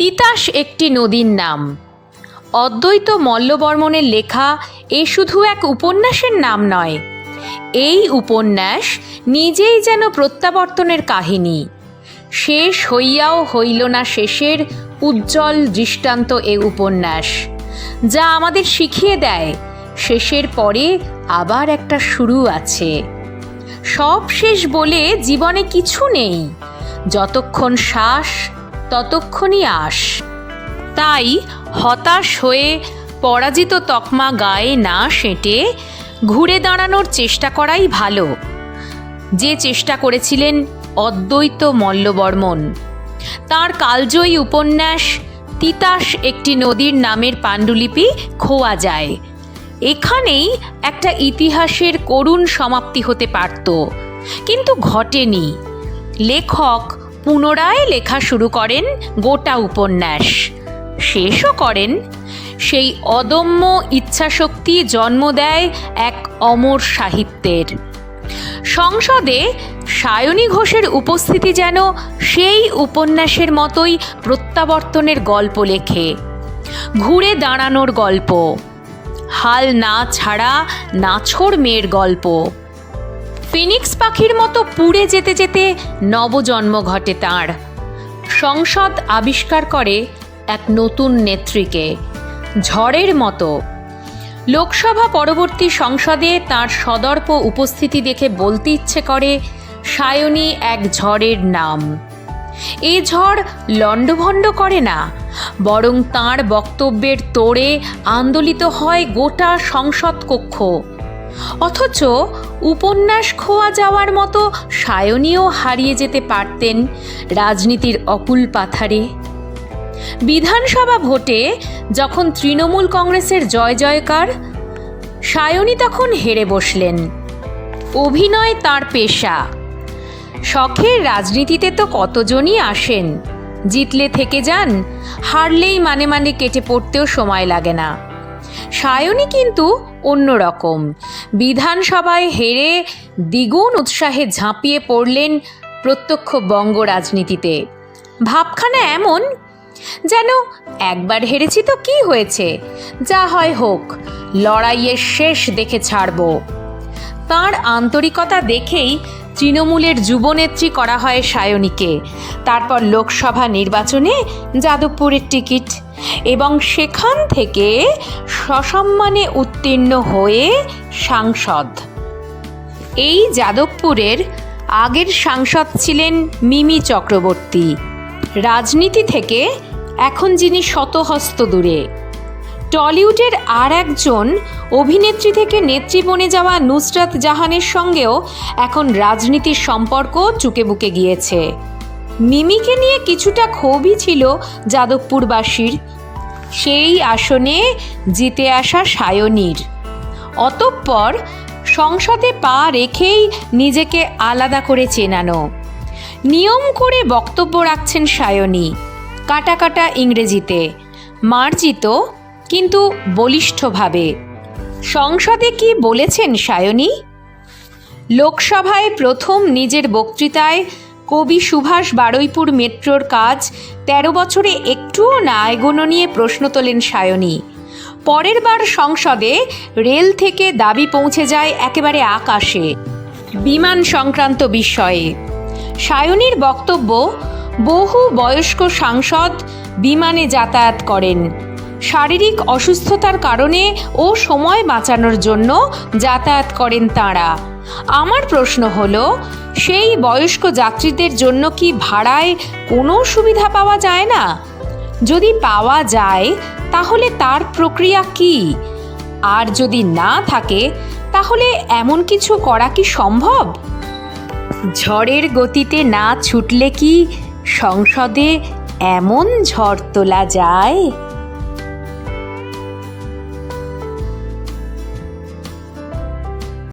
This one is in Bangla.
তিতাস একটি নদীর নাম। অদ্বৈত মল্লবর্মণের লেখা এ শুধু এক উপন্যাসের নাম নয়, এই উপন্যাস নিজেই যেন প্রত্যাবর্তনের কাহিনী। শেষ হইয়াও হইল না শেষের উজ্জ্বল দৃষ্টান্ত এ উপন্যাস, যা আমাদের শিখিয়ে দেয় শেষের পরে আবার একটা শুরু আছে। সব শেষ বলে জীবনে কিছু নেই, যতক্ষণ শ্বাস ততক্ষণই আস। তাই হতাশ হয়ে পরাজিত তকমা গায়ে না সেঁটে ঘুরে দাঁড়ানোর চেষ্টা করাই ভালো। যে চেষ্টা করেছিলেন অদ্বৈত মল্লবর্মন। তার কালজয়ী উপন্যাস তিতাস একটি নদীর নামের পাণ্ডুলিপি খোয়া যায়। এখানেই একটা ইতিহাসের করুণ সমাপ্তি হতে পারত। কিন্তু ঘটেনি। লেখক পুনরায় লেখা শুরু করেন গোটা উপন্যাস। শেষও করেন। সেই অদম্য ইচ্ছাশক্তি জন্ম দেয় এক অমর সাহিত্যের। সংসদে সায়নী ঘোষের উপস্থিতি যেন সেই উপন্যাসের মতোই প্রত্যাবর্তনের গল্প লেখে। ঘুরে দাঁড়ানোর গল্প। হাল না ছাড়া নাছোড় মেয়ের গল্প। ফিনিক্স পাখির মতো পুড়ে যেতে যেতে নবজন্ম ঘটে তাঁর। সংসদ আবিষ্কার করে এক নতুন নেত্রীকে, ঝড়ের মতো। লোকসভা পরবর্তী সংসদে তার সদর্প উপস্থিতি দেখে বলতে ইচ্ছে করে, সায়নী, এক ঝড়ের নাম। এ ঝড় লণ্ডভণ্ড করে না, বরং তাঁর বক্তব্যের তোড়ে আন্দোলিত হয় গোটা সংসদ কক্ষ। অথচ উপন্যাস খোয়া যাওয়ার মতো সায়নীও হারিয়ে যেতে পারতেন রাজনীতির অকুল পাথারে। বিধানসভা ভোটে যখন তৃণমূল কংগ্রেসের জয় জয়কার, সায়নী তখন হেরে বসলেন। অভিনয় তার পেশা। শখের রাজনীতিতে তো কতজনই আসেন, জিতলে থেকে যান, হারলেই মানে মানে কেটে পড়তেও সময় লাগে না। সায়নী কিন্তু অন্যরকম বিধানসভায় হেরে দ্বিগুণ উৎসাহে ঝাঁপিয়ে পড়লেন প্রত্যক্ষ বঙ্গ রাজনীতিতে। ভাবখানা এমন, যেন একবার হেরেছি তো কি হয়েছে? যা হয় হোক, লড়াইয়ের শেষ দেখে ছাড়ব। তার আন্তরিকতা দেখেই তৃণমূলের যুবনেত্রী করা হয় সায়নীকে। তারপর লোকসভা নির্বাচনে যাদবপুরের টিকিট এবং সেখান থেকে সসম্মানে উত্তীর্ণ হয়ে সাংসদ। এই যাদবপুরের আগের সাংসদ ছিলেন মিমি চক্রবর্তী। রাজনীতি থেকে এখন যিনি শতহস্ত দূরে। টলিউডের আর একজন অভিনেত্রী থেকে নেত্রী বনে যাওয়া নুসরাত জাহানের সঙ্গেও এখন রাজনীতির সম্পর্ক চুকে বুকে গিয়েছে। মিমিকে নিয়ে কিছুটা ক্ষোভই ছিল যাদবপুরবাসীর। সেই আসনে জিতে আসা সায়নীর। অতঃপর সংসদে পা রেখেই নিজেকে আলাদা করে চেনানো। নিয়ম করে বক্তব্য রাখছেন সায়নী। কাটা কাটা ইংরেজিতে, মার্জিত কিন্তু বলিষ্ঠভাবে। সংসদে কি বলেছেন সায়নী? লোকসভায় প্রথম নিজের বক্তৃতায় কবি সুভাষ বারুইপুর মেট্রোর কাজ ১৩ বছরে একটুও না এগোনো নিয়ে প্রশ্ন তোলেন সায়নী। পরের বার সংসদে রেল থেকে দাবি পৌঁছে যায় একেবারে আকাশে, বিমান সংক্রান্ত বিষয়ে। সায়নীর বক্তব্য, বহু বয়স্ক সাংসদ বিমানে যাতায়াত করেন। শারীরিক অসুস্থতার কারণে ও সময় বাঁচানোর জন্য যাতায়াত করেন তাঁরা। আমার প্রশ্ন হলো, সেই বয়স্ক যাত্রীদের জন্য কি ভাড়ায় কোনো সুবিধা পাওয়া যায় না? যদি পাওয়া যায়, তাহলে তার প্রক্রিয়া কি? আর যদি না থাকে, তাহলে এমন কিছু করা কি সম্ভব? ঝড়ের গতিতে না ছুটলে কি সংসদে এমন ঝড় তোলা যায়?